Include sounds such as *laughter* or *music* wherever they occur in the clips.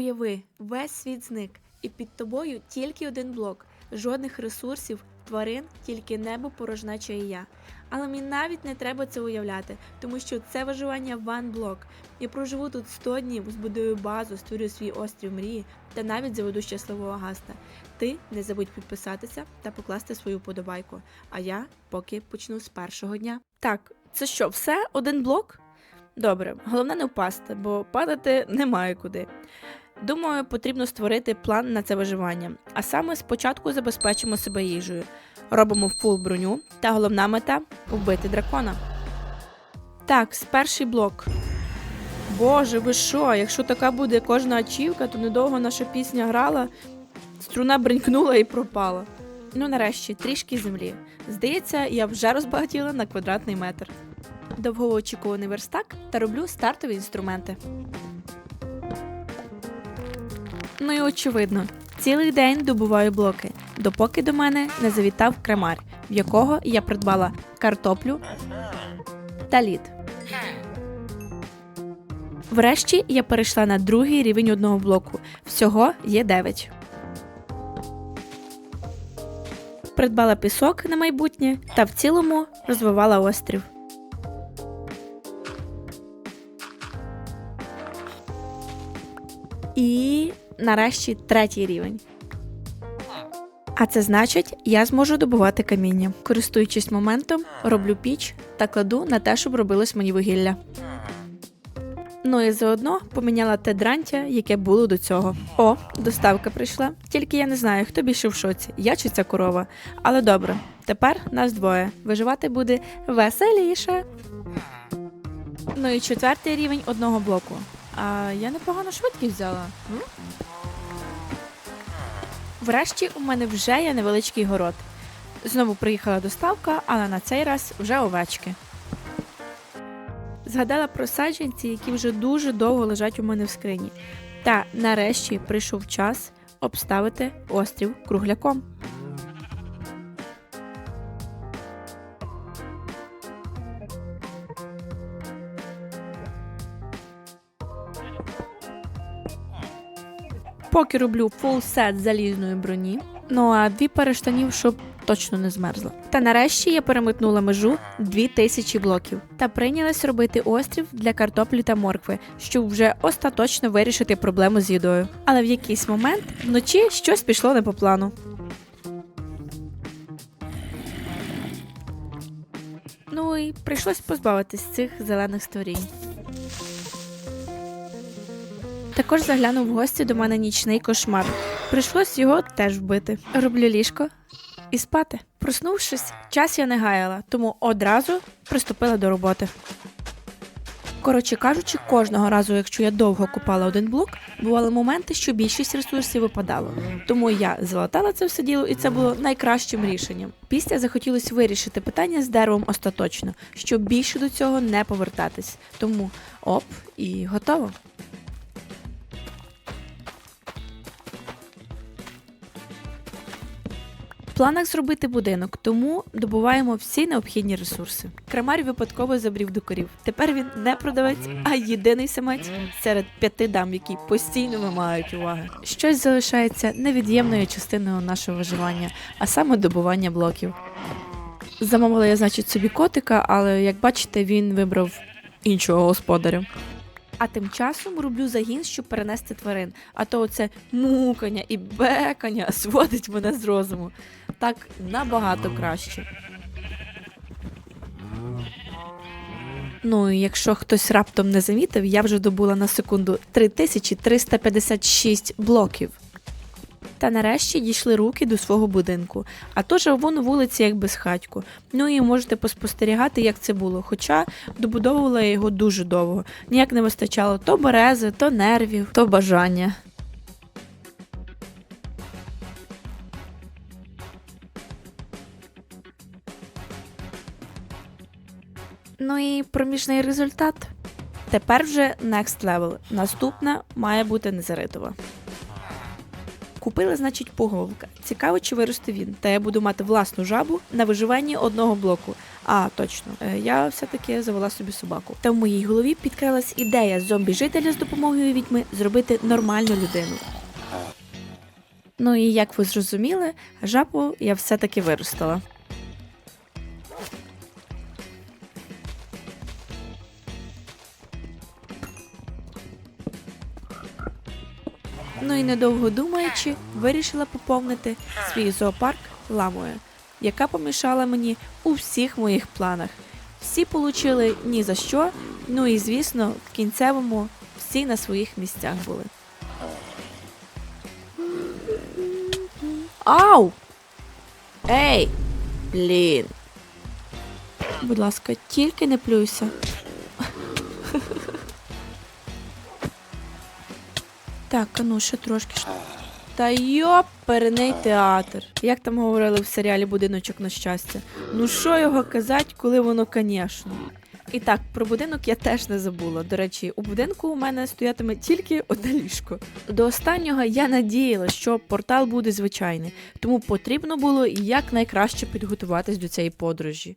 Уяви, весь світ зник, і під тобою тільки один блок, жодних ресурсів, тварин, тільки небо, порожнеча і я. Але мені навіть не треба це уявляти, тому що це виживання ван блок. Я проживу тут 100 днів, збудую базу, створю свій острів мрії та навіть заведу щасливого гаста. Ти не забудь підписатися та покласти свою подобайку. А я поки почну з першого дня. Так, це що, все? Один блок? Добре, головне не впасти, бо падати немає куди. Думаю, потрібно створити план на це виживання. А саме спочатку забезпечимо себе їжею, робимо фул броню, та головна мета вбити дракона. Так, з перший блок. Боже, ви що? Якщо така буде кожна ачівка, то недовго наша пісня грала, струна бринькнула і пропала. Ну, нарешті, трішки землі. Здається, я вже розбагатіла на квадратний метр. Довгоочікуваний верстак та роблю стартові інструменти. Ну і очевидно, цілий день добуваю блоки, допоки до мене не завітав кремар, в якого я придбала картоплю та лід. Врешті я перейшла на другий рівень одного блоку. Всього є 9. Придбала пісок на майбутнє та в цілому розвивала острів. І нарешті третій рівень. А це значить, я зможу добувати каміння. Користуючись моментом, роблю піч та кладу на те, щоб робилось мені вугілля. Ну і заодно поміняла те дрантя, яке було до цього. О, доставка прийшла. Тільки я не знаю, хто більше в шоці, я чи ця корова. Але добре, тепер нас двоє. Виживати буде веселіше. Ну і четвертий рівень одного блоку. А я непогано швидкість взяла. М? Врешті у мене вже є невеличкий город. Знову приїхала доставка, але на цей раз вже овечки. Згадала про саджанці, які вже дуже довго лежать у мене в скрині. Та нарешті прийшов час обставити острів кругляком. Поки роблю фул сет залізної броні, ну а дві пари штанів, щоб точно не змерзла. Та нарешті я перемитнула межу 2000 блоків та прийнялась робити острів для картоплі та моркви, щоб вже остаточно вирішити проблему з їдою. Але в якийсь момент вночі щось пішло не по плану. Ну і прийшлось позбавитись цих зелених створінь. Також заглянув в гості до мене нічний кошмар. Прийшлось його теж вбити. Роблю ліжко і спати. Проснувшись, час я не гаяла, тому одразу приступила до роботи. Коротше кажучи, кожного разу, якщо я довго купала один блок, бували моменти, що більшість ресурсів випадало. Тому я залатала це все діло, і це було найкращим рішенням. Після захотілося вирішити питання з деревом остаточно, щоб більше до цього не повертатись. Тому оп, і готово. Планах зробити будинок, тому добуваємо всі необхідні ресурси. Крамар випадково забрів до корів. Тепер він не продавець, а єдиний самець серед п'яти дам, які постійно вимагають уваги. Щось залишається невід'ємною частиною нашого виживання, а саме добування блоків. Замовила я, значить, собі котика, але як бачите, він вибрав іншого господаря. А тим часом роблю загін, щоб перенести тварин. А то оце мукання і бекання *laughs* зводить мене з розуму. Так набагато краще. Ну і якщо хтось раптом не замітив, я вже добула на секунду 3356 блоків. Та нарешті дійшли руки до свого будинку, а то живу на вулиці як безхатько. Ну і можете поспостерігати, як це було. Хоча добудовувала я його дуже довго. Ніяк не вистачало то берези, то нервів, то бажання. Ну і проміжний результат. Тепер вже next level. Наступна має бути незаритова. Купила, значить, поголовка. Цікаво, чи виросте він. Та я буду мати власну жабу на виживанні одного блоку. А, точно, е, я все-таки завела собі собаку. Та в моїй голові підкралась ідея зомбі-жителя з допомогою відьми зробити нормальну людину. Ну і як ви зрозуміли, жабу я все-таки виростила. Ну і недовго думаючи, вирішила поповнити свій зоопарк ламою, яка помішала мені у всіх моїх планах. Всі получили ні за що, ну і звісно, в кінцевому всі на своїх місцях були. Ау! Ей! Блін. Будь ласка, тільки не плюйся. Так, а ну ще трошки. Та йоп, перений театр. Як там говорили в серіалі Будиночок на щастя. Ну що його казать, коли воно, звісно. І так, про будинок я теж не забула. До речі, у будинку у мене стоятиме тільки одне ліжко. До останнього я надіялася, що портал буде звичайний, тому потрібно було якнайкраще підготуватись до цієї подорожі.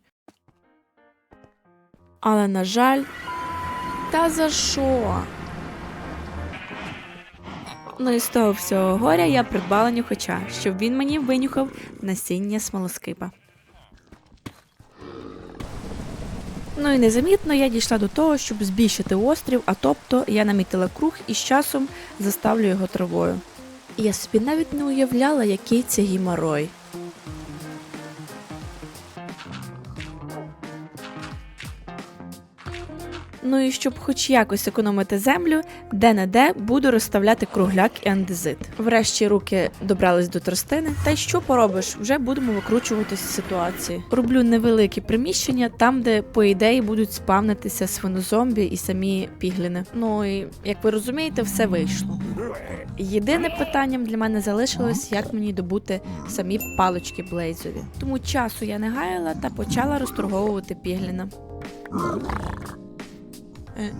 Але, на жаль, та за що? Ну і з того всього горя я придбала нюхача, щоб він мені винюхав насіння смолоскипа. Ну і незамітно я дійшла до того, щоб збільшити острів, а тобто я намітила круг і з часом заставлю його травою. Я собі навіть не уявляла, який це гіморой. Ну і щоб хоч якось економити землю, де-не-де буду розставляти кругляк і андезит. Врешті руки добрались до тростини. Та й що поробиш? Вже будемо викручуватись з ситуації. Роблю невеликі приміщення там, де, по ідеї, будуть спавнитися свинозомбі і самі пігліни. Ну і як ви розумієте, все вийшло. Єдине питанням для мене залишилось, як мені добути самі палички блейзові. Тому часу я не гаяла та почала розторговувати пігліна. Е,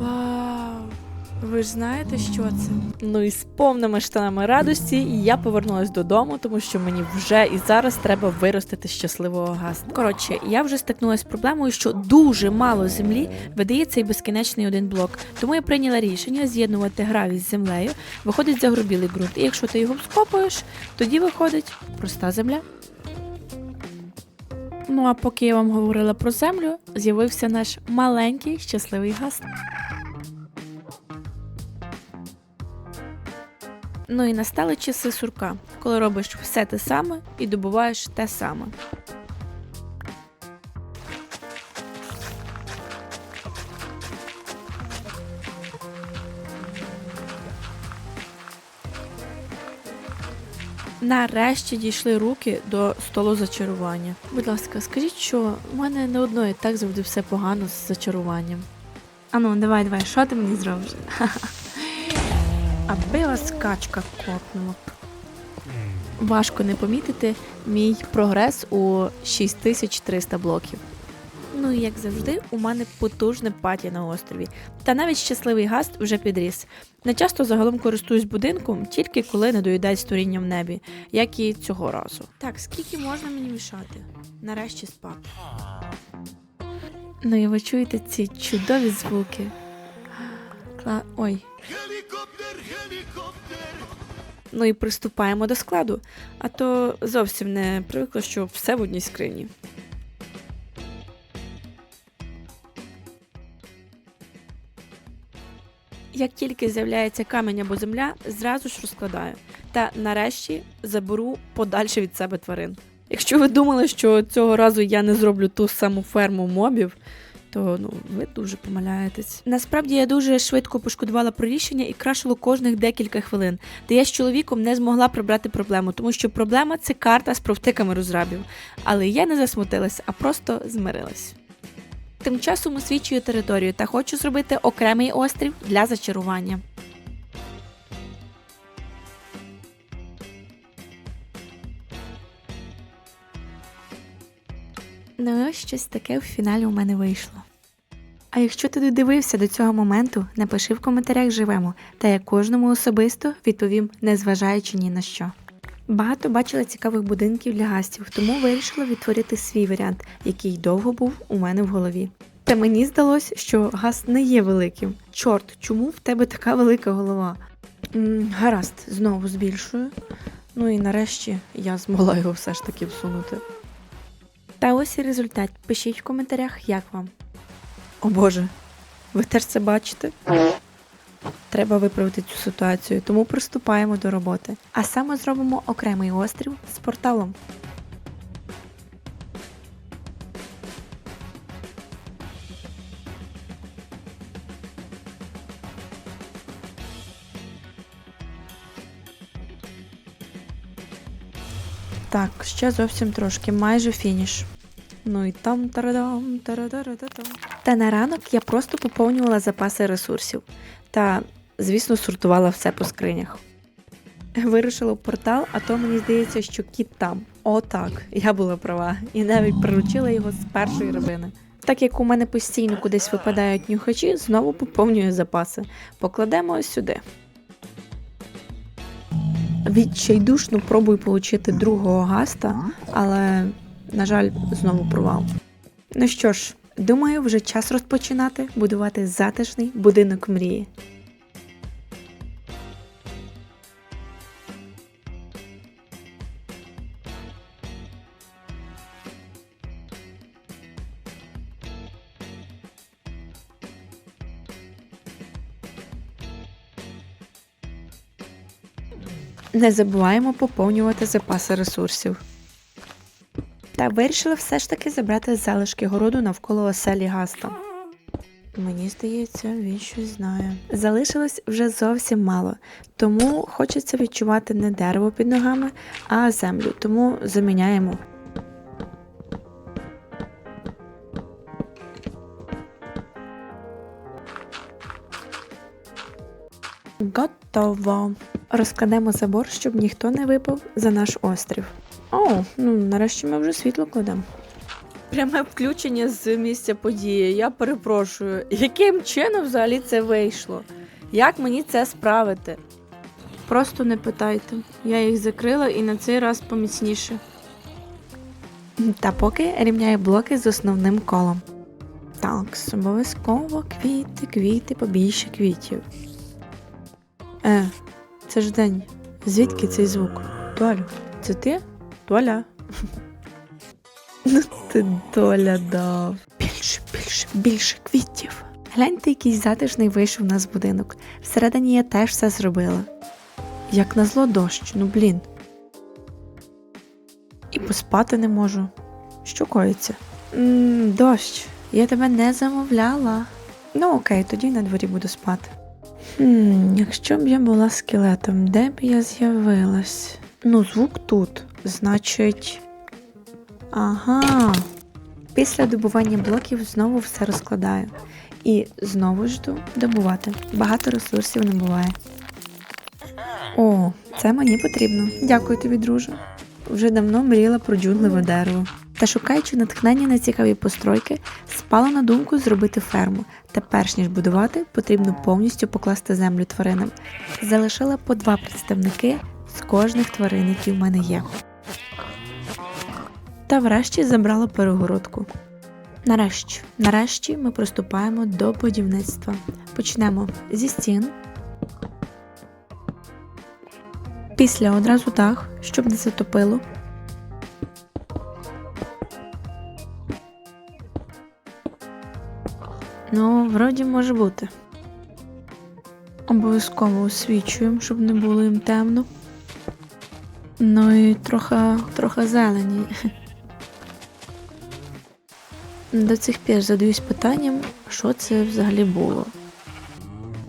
Вау! Ви ж знаєте, що це? Ну і з повними штанами радості я повернулась додому, тому що мені вже і зараз треба виростити щасливого гаста. Коротше, я вже стикнулася з проблемою, що дуже мало землі видає цей безкінечний один блок. Тому я прийняла рішення з'єднувати гравій з землею, виходить загрубілий ґрунт. І якщо ти його скопуєш, тоді виходить проста земля. Ну а поки я вам говорила про землю, з'явився наш маленький щасливий гаст. Ну і настали часи сурка, коли робиш все те саме і добуваєш те саме. Нарешті дійшли руки до столу зачарування. Будь ласка, скажіть, що в мене не одної так завжди все погано з зачаруванням. Ану, давай, давай, що ти мені зробиш? *laughs* Аби вас качка копнула. Важко не помітити мій прогрес у 6300 блоків. Ну і як завжди, у мене потужне паті на острові. Та навіть щасливий гаст вже підріс. Не часто загалом користуюсь будинком, тільки коли не доїдають створіння в небі, як і цього разу. Так, скільки можна мені мішати? Нарешті спати. Ну і ви чуєте ці чудові звуки. Кла... Ой. гелікоптер! Ну і приступаємо до складу, а то зовсім не привикла, що все в одній скрині. Як тільки з'являється камінь або земля, зразу ж розкладаю. Та нарешті заберу подальше від себе тварин. Якщо ви думали, що цього разу я не зроблю ту саму ферму мобів, то ну ви дуже помиляєтесь. Насправді я дуже швидко пошкодувала про рішення і крашило кожних декілька хвилин, де я з чоловіком не змогла прибрати проблему, тому що проблема це карта з провтиками розрабів. Але я не засмутилась, а просто змирилась. Тим часом освічую територію та хочу зробити окремий острів для зачарування. Ну ось щось таке в фіналі у мене вийшло. А якщо ти додивився до цього моменту, напиши в коментарях живемо, та я кожному особисто відповім, незважаючи ні на що. Багато бачила цікавих будинків для гастів, тому вирішила відтворити свій варіант, який довго був у мене в голові. Та мені здалось, що гаст не є великим. Чорт, чому в тебе така велика голова? М, гаразд, знову збільшую. Ну і нарешті я змогла його все ж таки всунути. Та ось і результат. Пишіть в коментарях, як вам. О Боже, ви теж це бачите? Треба виправити цю ситуацію, тому приступаємо до роботи. А саме зробимо окремий острів з порталом. Так, ще зовсім трошки, майже фініш. Ну і там тарадам, тарадарадам. Та на ранок я просто поповнювала запаси ресурсів та, звісно, сортувала все по скринях. Вирушила в портал, а то мені здається, що кіт там. О, так, я була права, і навіть приручила його з першої рибини. Так як у мене постійно кудись випадають нюхачі, знову поповнюю запаси. Покладемо сюди. Відчайдушно пробую отримати другого гаста, але, на жаль, знову провал. Ну що ж, думаю, вже час розпочинати будувати затишний будинок мрії. Не забуваємо поповнювати запаси ресурсів. Та вирішила все ж таки забрати залишки городу навколо оселі Гаста. Мені здається, він щось знає. Залишилось вже зовсім мало, тому хочеться відчувати не дерево під ногами, а землю, тому заміняємо. Готово. Розкладемо забор, щоб ніхто не випав за наш острів. О, ну нарешті ми вже світло кладемо. Пряме включення з місця події. Я перепрошую, яким чином взагалі це вийшло? Як мені це справити? Просто не питайте. Я їх закрила і на цей раз поміцніше. Та поки рівняю блоки з основним колом. Так, обов'язково квіти, квіти, побільше квітів. Е, це ж день. Звідки цей звук? Толю, це ти? Толя? Ну ти доля дав. Більше, більше, більше квітів. Гляньте, який затишний вийшов у нас будинок. Всередині я теж все зробила. Як назло дощ, ну блін. І поспати не можу. Що коїться? м дощ, я тебе не замовляла. Ну окей, тоді на дворі буду спати. Хм, якщо б я була скелетом, де б я з'явилась? Ну, звук тут. Значить. Ага. Після добування блоків знову все розкладаю. І знову жду добувати. Багато ресурсів не буває. О, це мені потрібно. Дякую тобі, друже. Вже давно мріяла про джунглеве дерево. Та шукаючи натхнення на цікаві постройки, спала на думку зробити ферму. Та перш ніж будувати, потрібно повністю покласти землю тваринам. Залишила по два представники з кожних тварин, які в мене є. Та врешті забрала перегородку. Нарешті, нарешті ми приступаємо до будівництва. Почнемо зі стін. Після одразу дах, щоб не затопило. Ну, вроді може бути. Обов'язково освічуємо, щоб не було їм темно. Ну і трохи, трохи зелені. До цих пір задаюсь питанням, що це взагалі було.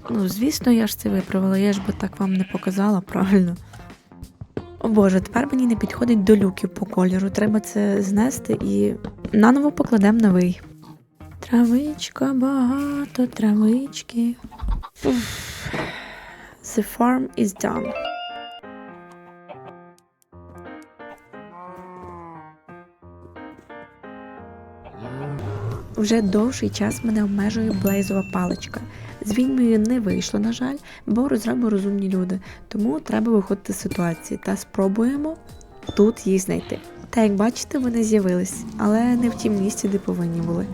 Ну, звісно, я ж це виправила, я ж би так вам не показала, правильно. О Боже, тепер мені не підходить до люків по кольору. Треба це знести і наново покладемо новий. Травичка, багато травички. The farm is done. Вже довший час мене обмежує блейзова паличка. З відьмою не вийшло, на жаль, бо розраби розумні люди, тому треба виходити з ситуації та спробуємо тут їх знайти. Та як бачите, вони з'явились, але не в тім місці, де повинні були.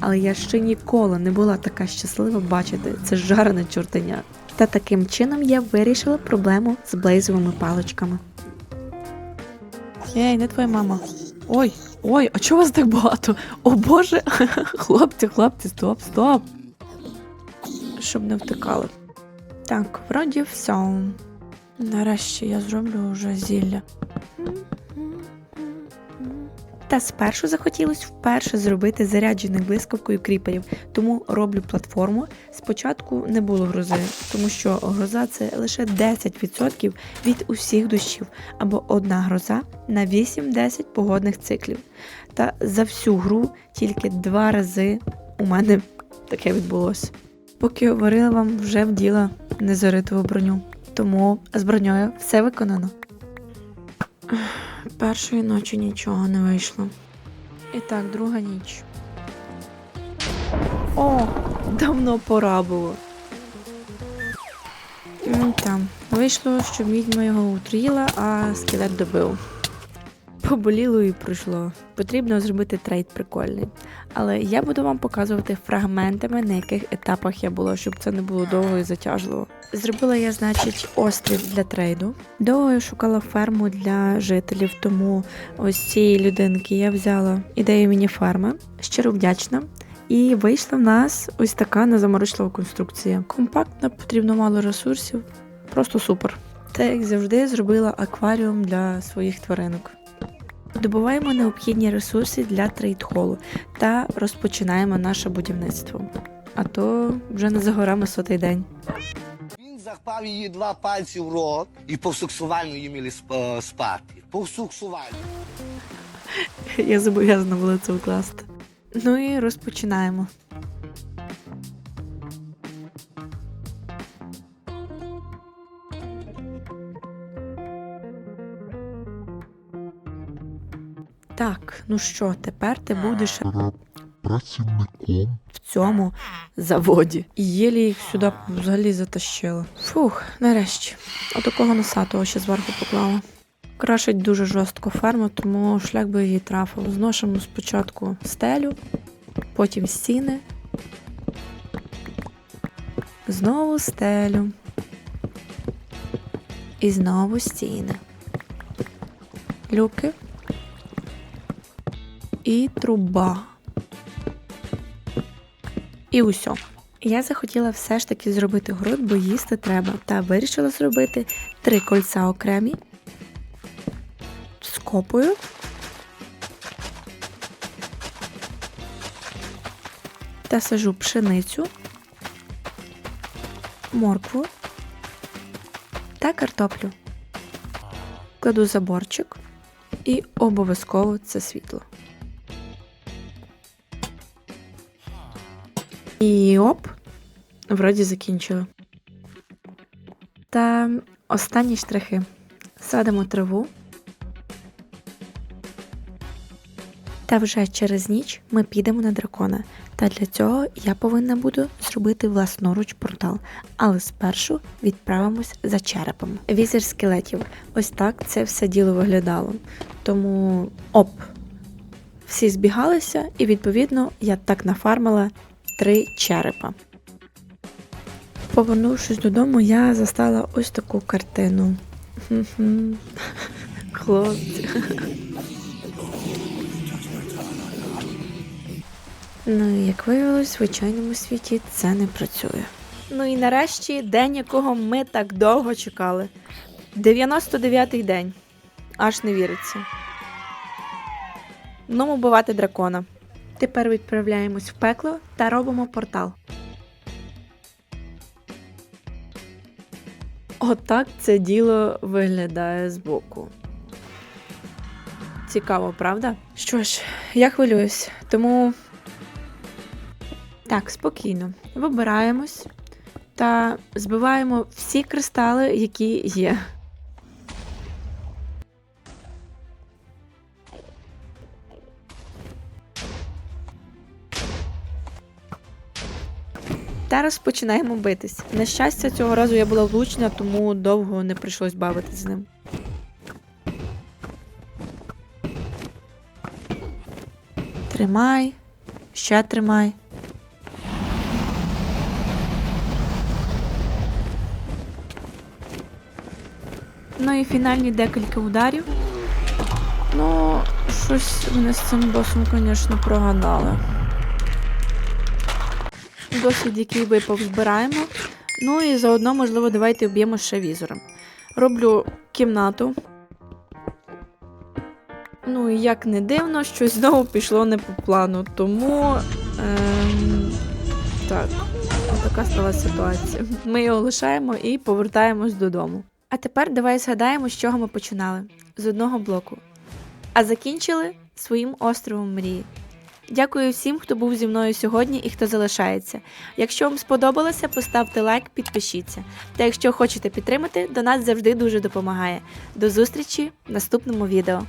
Але я ще ніколи не була така щаслива бачити це жарене чортеня. Та таким чином я вирішила проблему з блейзовими паличками. Ей, не твоя мама. Ой, ой, а чого вас так багато? О боже, *laughs* хлопці, хлопці, стоп, стоп. Щоб не втикали. Так, вроді все. Нарешті я зроблю вже зілля. Та спершу захотілося вперше зробити заряджених блискавкою кріперів, тому роблю платформу. Спочатку не було грози, тому що гроза це лише 10% від усіх дощів, або одна гроза на 8-10 погодних циклів. Та за всю гру тільки два рази у мене таке відбулося. Поки говорила вам, вже вділа незаритову броню. Тому з броньою все виконано. Першої ночі нічого не вийшло. І так, друга ніч. О, давно пора було. Там вийшло, що відьма його утріла, а скелет добив. Поболіло і пройшло. Потрібно зробити трейд прикольний. Але я буду вам показувати фрагментами, на яких етапах я була, щоб це не було довго і затяжливо. Зробила я, значить, острів для трейду. Довго я шукала ферму для жителів, тому ось цієї людинки я взяла ідею міні-ферми. Щиро вдячна. І вийшла в нас ось така незаморочлива конструкція. Компактна, потрібно мало ресурсів. Просто супер. Та як завжди зробила акваріум для своїх тваринок. Добуваємо необхідні ресурси для трейдхолу та розпочинаємо наше будівництво. А то вже не за горами сотий день. Він запав її два пальці в рот і повсексуально її мали е, спати. Повсексуально. Я зобов'язана була це вкласти. Ну і розпочинаємо. Так, ну що, тепер ти будеш працівником в цьому заводі. І єлі їх сюди взагалі затащила. Фух, нарешті. Отакого носатого ще зверху поклала. Крашить дуже жорстко ферму, тому шлях би її трафив. Зношимо спочатку стелю, потім стіни. Знову стелю. І знову стіни. Люки. І труба. І усьо. Я захотіла все ж таки зробити город, бо їсти треба, та вирішила зробити три кольця окремі. Скопую. Та сажу пшеницю, моркву та картоплю. Кладу заборчик і обов'язково це світло. І оп, вроді закінчила. Та останні штрихи. Садимо траву. Та вже через ніч ми підемо на дракона. Та для цього я повинна буду зробити власноруч портал. Але спершу відправимось за черепом. Візер скелетів. Ось так це все діло виглядало. Тому оп. Всі збігалися, і відповідно я так нафармила три черепа. Повернувшись додому, я застала ось таку картину. *laughs* Хлопці. *laughs* Ну, і як виявилось, в звичайному світі це не працює. Ну і нарешті день, якого ми так довго чекали. 99-й день. Аж не віриться. Ну, убивати дракона. Тепер відправляємось в пекло та робимо портал. Отак це діло виглядає збоку. Цікаво, правда? Що ж, я хвилююсь, тому. Так, спокійно. Вибираємось та збиваємо всі кристали, які є. Та розпочинаємо битись. На щастя, цього разу я була влучна, тому довго не прийшлось бавитись з ним. Тримай, ще тримай. Ну і фінальні декілька ударів. Ну, щось вони з цим босом, звісно, прогадали. Досвід, який випав, збираємо. Ну і заодно, можливо, давайте вб'ємо ще візором. Роблю кімнату. Ну і як не дивно, щось знову пішло не по плану. Тому. Ем, так, така стала ситуація. Ми його лишаємо і повертаємось додому. А тепер давай згадаємо, з чого ми починали. З одного блоку. А закінчили своїм островом мрії. Дякую всім, хто був зі мною сьогодні і хто залишається. Якщо вам сподобалося, поставте лайк, підпишіться. Та якщо хочете підтримати, до нас завжди дуже допомагає. До зустрічі в наступному відео.